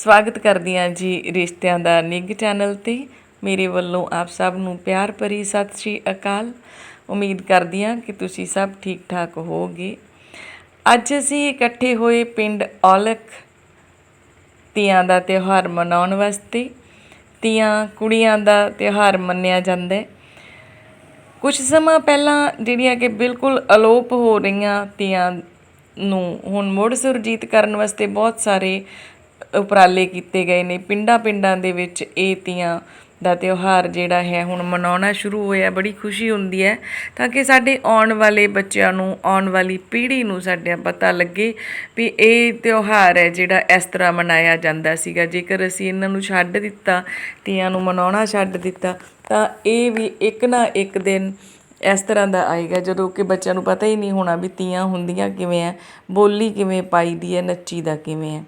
ਸਵਾਗਤ ਕਰਦੀ ਹਾਂ ਜੀ ਰਿਸ਼ਤਿਆਂ ਦਾ ਨਿੱਘ ਚੈਨਲ ਤੇ। ਮੇਰੇ ਵੱਲੋਂ ਆਪ ਸਭ ਨੂੰ ਪਿਆਰ ਭਰੀ ਸਤਿ ਸ਼੍ਰੀ ਅਕਾਲ। ਉਮੀਦ ਕਰਦੀ ਹਾਂ ਕਿ ਤੁਸੀਂ ਸਭ ਠੀਕ ਠਾਕ ਹੋਵੋਗੇ। ਅੱਜ ਅਸੀਂ ਇਕੱਠੇ ਹੋਏ ਪਿੰਡ ਔਲਖ ਤੀਆਂ ਦਾ ਤਿਉਹਾਰ ਮਨਾਉਣ ਵਾਸਤੇ। ਤੀਆਂ ਕੁੜੀਆਂ ਦਾ ਤਿਉਹਾਰ ਮੰਨਿਆ ਜਾਂਦਾ ਹੈ। ਕੁਝ ਸਮਾਂ ਪਹਿਲਾਂ ਜਿਹੜੀਆਂ ਕਿ ਬਿਲਕੁਲ ਅਲੋਪ ਹੋ ਰਹੀਆਂ ਤੀਆਂ ਨੂੰ, ਹੁਣ ਮੁੜ ਸੁਰਜੀਤ ਕਰਨ ਵਾਸਤੇ ਬਹੁਤ ਸਾਰੇ ਉਪਰਾਲੇ ਕੀਤੇ ਗਏ ਨੇ। ਪਿੰਡਾਂ ਪਿੰਡਾਂ ਦੇ ਵਿੱਚ ਇਹ ਤੀਆਂ ਦਾ ਤਿਉਹਾਰ ਜਿਹੜਾ ਹੈ ਹੁਣ ਮਨਾਉਣਾ ਸ਼ੁਰੂ ਹੋਇਆ। ਬੜੀ ਖੁਸ਼ੀ ਹੁੰਦੀ ਹੈ ਤਾਂ ਕਿ ਸਾਡੇ ਆਉਣ ਵਾਲੇ ਬੱਚਿਆਂ ਨੂੰ, ਆਉਣ ਵਾਲੀ ਪੀੜ੍ਹੀ ਨੂੰ ਸਾਡੇ ਪਤਾ ਲੱਗੇ ਵੀ ਇਹ ਤਿਉਹਾਰ ਹੈ ਜਿਹੜਾ ਇਸ ਤਰ੍ਹਾਂ ਮਨਾਇਆ ਜਾਂਦਾ ਸੀਗਾ। ਜੇਕਰ ਅਸੀਂ ਇਹਨਾਂ ਨੂੰ ਛੱਡ ਦਿੱਤਾ, ਤੀਆਂ ਨੂੰ ਮਨਾਉਣਾ ਛੱਡ ਦਿੱਤਾ, ਤਾਂ ਇਹ ਵੀ ਇੱਕ ਨਾ ਇੱਕ ਦਿਨ ਇਸ ਤਰ੍ਹਾਂ ਦਾ ਆਏਗਾ। ਜਦੋਂ ਕਿ ਬੱਚਿਆਂ ਨੂੰ ਪਤਾ ਹੀ ਨਹੀਂ ਹੋਣਾ ਵੀ ਤੀਆਂ ਹੁੰਦੀਆਂ ਕਿਵੇਂ ਆ, ਬੋਲੀ ਕਿਵੇਂ ਪਾਈਦੀ ਹੈ, ਨੱਚੀ ਦਾ ਕਿਵੇਂ ਹੈ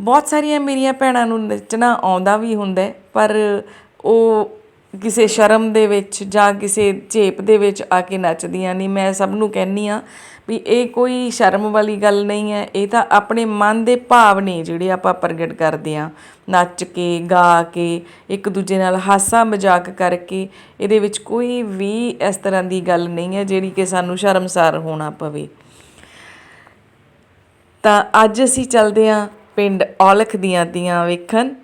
ਬਹੁਤ ਸਾਰੀਆਂ ਮੇਰੀਆਂ ਭੈਣਾਂ ਨੂੰ ਨੱਚਣਾ ਆਉਂਦਾ ਵੀ ਹੁੰਦਾ ਪਰ ਉਹ ਕਿਸੇ ਸ਼ਰਮ ਦੇ ਵਿੱਚ ਜਾਂ ਕਿਸੇ ਝੇਪ ਦੇ ਵਿੱਚ ਆ ਕੇ ਨੱਚਦੀਆਂ ਨਹੀਂ। ਮੈਂ ਸਭ ਨੂੰ ਕਹਿੰਨੀ ਆ ਵੀ ਇਹ ਕੋਈ ਸ਼ਰਮ ਵਾਲੀ ਗੱਲ ਨਹੀਂ ਹੈ। ਇਹ ਤਾਂ ਆਪਣੇ ਮਨ ਦੇ ਭਾਵ ਨੇ ਜਿਹੜੇ ਆਪਾਂ ਪ੍ਰਗਟ ਕਰਦੇ ਆ ਨੱਚ ਕੇ, ਗਾ ਕੇ, ਇੱਕ ਦੂਜੇ ਨਾਲ ਹਾਸਾ ਮਜ਼ਾਕ ਕਰਕੇ ਇਹਦੇ ਵਿੱਚ ਕੋਈ ਵੀ ਇਸ ਤਰ੍ਹਾਂ ਦੀ ਗੱਲ ਨਹੀਂ ਹੈ ਜਿਹੜੀ ਕਿ ਸਾਨੂੰ ਸ਼ਰਮਸਾਰ ਹੋਣਾ ਪਵੇ। ਤਾਂ ਅੱਜ ਅਸੀਂ ਚੱਲਦੇ ਹਾਂ ਪਿੰਡ ਔਲਖ ਦੀਆਂ ਦੀਆਂ ਵੇਖਣ।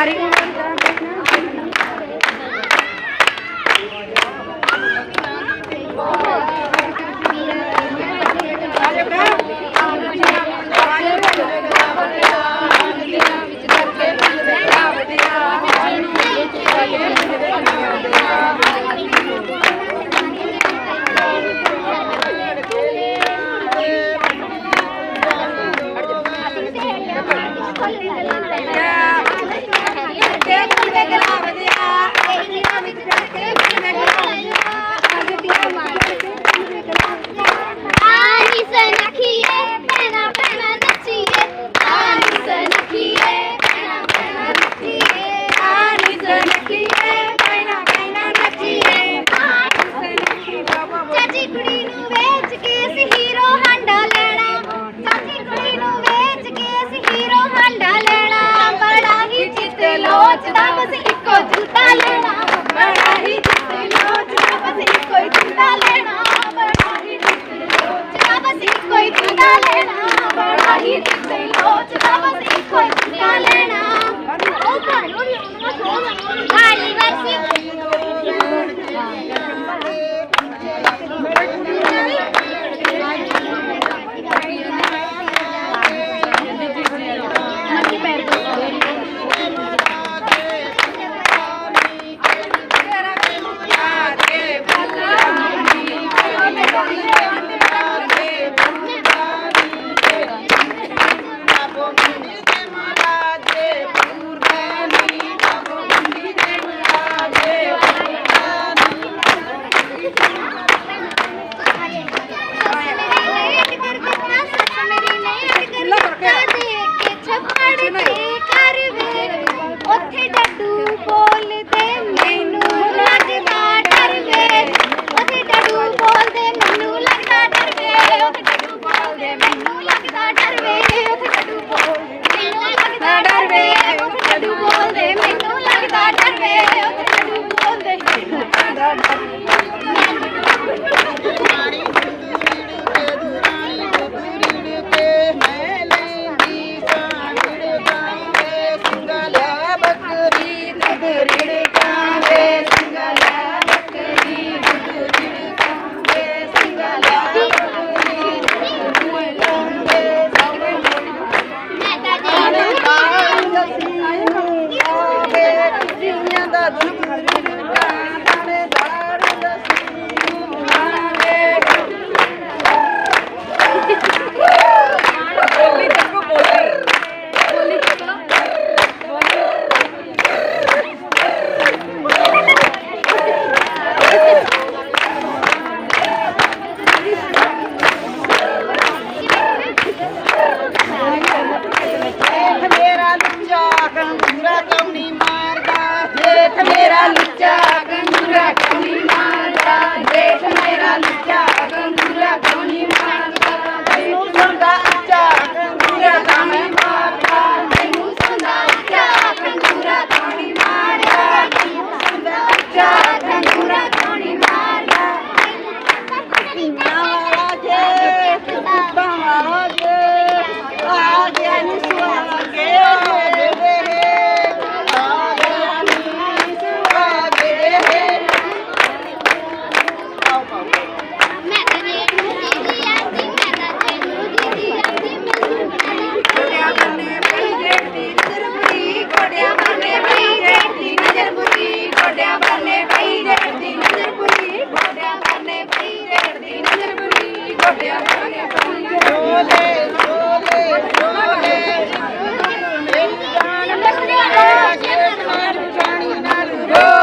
ਸਾਰੀ Tapos ikot, talo na Oh!